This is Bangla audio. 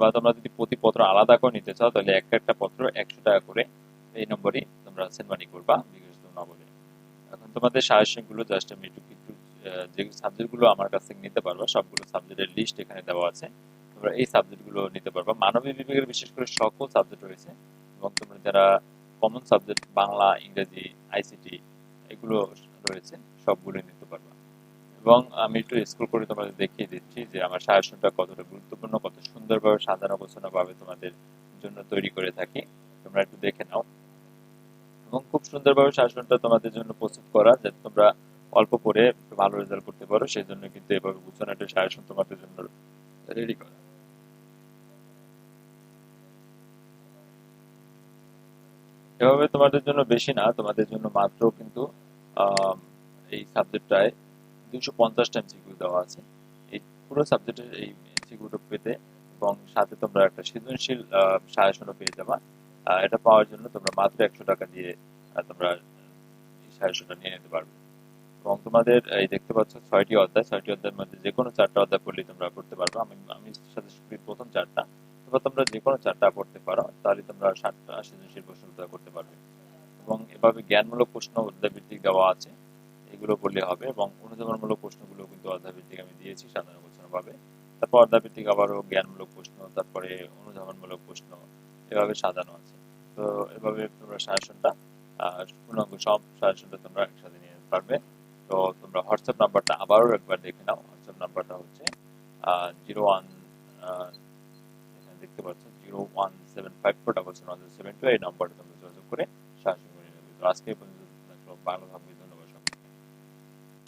অথবা তোমরা যদি প্রতি পত্র আলাদা করে নিতে চাও, তাহলে একটা একটা পত্র একশো টাকা করে এই নম্বরই তোমরা সেন্ড মানি করবা বিকাশ এখন তোমাদের সাজেশনগুলো জাস্ট আমি একটু একটু যে সাবজেক্টগুলো আমার কাছ থেকে নিতে পারবা, সবগুলো সাবজেক্টের লিস্ট এখানে দেওয়া আছে। তোমরা এই সাবজেক্টগুলো নিতে পারবা। মানবিক বিভাগের বিশেষ করে সকল সাবজেক্ট রয়েছে, এবং তোমরা যারা কমন সাবজেক্ট বাংলা, ইংরেজি আইসিটি এগুলো রয়েছে সবগুলো নিতে পারবা। এবং আমি একটু স্কুল করে তোমাদের দেখিয়ে দিচ্ছি যে আমার সাজেশনটা কতটা গুরুত্বপূর্ণ, কত সুন্দরভাবে সাজানো গোছানো ভাবে তোমাদের জন্য তৈরি করে থাকি। তোমরা একটু দেখে নাও। এবং খুব সুন্দরভাবে শাসনটা তোমাদের জন্য প্রস্তুত করা, যাতে তোমরা অল্প একটু ভালো রেজাল্ট করতে পারো সেই জন্য কিন্তু এভাবে গুছানো একটা শাসন তোমাদের জন্য রেডি করা। এভাবে তোমাদের জন্য বেশি না, তোমাদের জন্য মাত্র কিন্তু এই সাবজেক্টটায় দুইশো পঞ্চাশটা এমসিকিউ দেওয়া আছে। এই পুরো সাবজেক্টের এই এমসিকিউটা পেতে এবং সাথে তোমরা একটা সৃজনশীল সাজেশনও পেয়ে যাবা। এটা পাওয়ার জন্য তোমরা মাত্র একশো টাকা দিয়ে তোমরা এই সাজেশনটা নিয়ে নিতে পারবে। এবং তোমাদের এই দেখতে পাচ্ছ ছয়টি অধ্যায়। ছয়টি অধ্যায়ের মধ্যে যে কোনো চারটা অধ্যায় তোমরা করতে পারবে। আমি আমি প্রথম চারটা। তোমরা যে কোনো চারটা পড়তে পারো, তাহলে তোমরা সাতটা সৃজনশীল প্রশ্ন করতে পারবে। এবং এভাবে জ্ঞানমূলক প্রশ্ন অধ্যায় ভিত্তিক দেওয়া আছে। এগুলো পড়লে হবে এবং অনুধাবনমূলক প্রশ্নগুলো কিন্তু অধ্যায় আমি দিয়েছি সাধারণ গোছানো ভাবে তারপর অধ্যায় আবারও জ্ঞানমূলক প্রশ্ন, তারপরে অনুধাবনমূলক প্রশ্ন, এভাবে সাজানো আছে। তো এভাবে তোমরা সাজেশনটা পূর্ণাঙ্গ সব সাজেশনটা তোমরা একসাথে নিয়ে নিতে পারবে। তো তোমরা হোয়াটসঅ্যাপ নাম্বারটা আবারও একবার দেখে নাও। হোয়াটসঅ্যাপ নাম্বারটা হচ্ছে জিরো ওয়ান দেখতে পাচ্ছ, zero one seven five four double seven seven two এই নাম্বারটা তোমরা যোগাযোগ করে সাহায্য করে নেবে তো আজকে পর্যন্ত